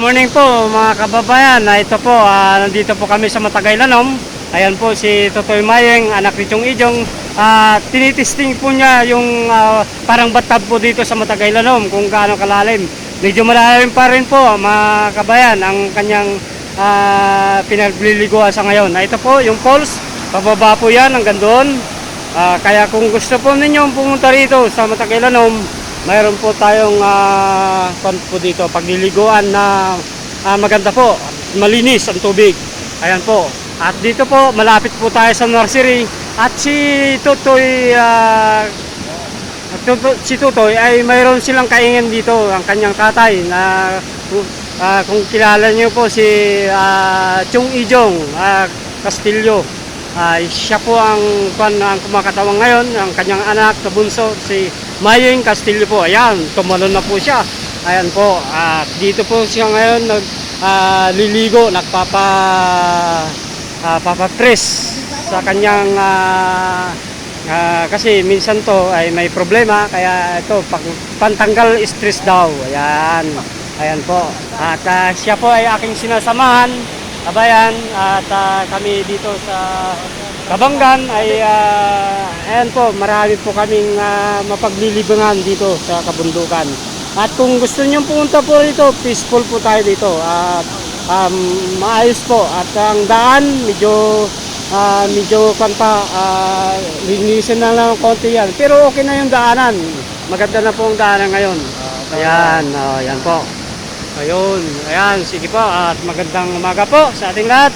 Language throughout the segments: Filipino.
morning po mga kababayan. Ah, ito po, ah, nandito po kami sa Matagaylanom. Ayan po si Totoy Mayeng, anak ni Chong Ijong. Ah, tinitesting po niya yung ah, parang batab po dito sa Matagaylanom kung gaano kalalim. Medyo malalim pa rin po mga kabayan ang kanyang ah, pinagliliguan sa ngayon. Ito po yung falls, pababa po yan hanggang doon. Ah, kaya kung gusto po ninyo pumunta rito sa Matagaylanom, mayroon po tayong uh, po dito, pagliliguan na ah, maganda po, malinis ang tubig. Ayan po. At dito po, malapit po tayo sa nursery. At si Tutoy, Tuto- si Tutoy ay mayroon silang kaingin dito, ang kanyang tatay na ah, kung kilala niyo po si ah, Chung Ijong ah, Castillo. Ah, siya po ang, ang kumakatawang ngayon, ang kanyang anak na bunso, si Maying Castillo po. Ayan, tumalon na po siya. Ayan po, at dito po siya ngayon nag ah, liligo, nagpapa ah, papapress sa kanyang ah, ah, kasi minsan to ay may problema kaya ito pag pantanggal stress daw. Ayan. Ayan po. At ah, siya po ay aking sinasamahan kabayan at ah, kami dito sa Kabanggan ay ah, ayan po marami po kaming ah, mapaglilibangan dito sa kabundukan. At kung gusto niyo pumunta po rito, peaceful po tayo dito. At um, maayos po at ang daan medyo ah, medyo kan pa ah, linisin na lang ng konti yan. Pero okay na yung daanan. Maganda na po ang daanan ngayon. Ayan, oh, yan po. Ayun, ayan, sige po at magandang umaga po sa ating lahat.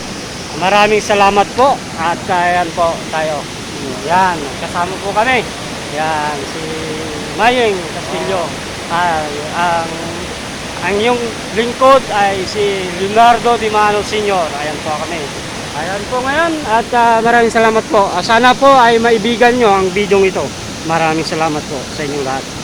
Maraming salamat po at ayan po tayo. Yan, kasama po kami. Yan, si Mayeng Castillo. Ay, ang ang iyong lingkod ay si Leonardo Di Mano Sr. Ayan po kami. Ayan po ngayon at ah, maraming salamat po. Ah, sana po ay maibigan nyo ang bidyong ito. Maraming salamat po sa inyong lahat.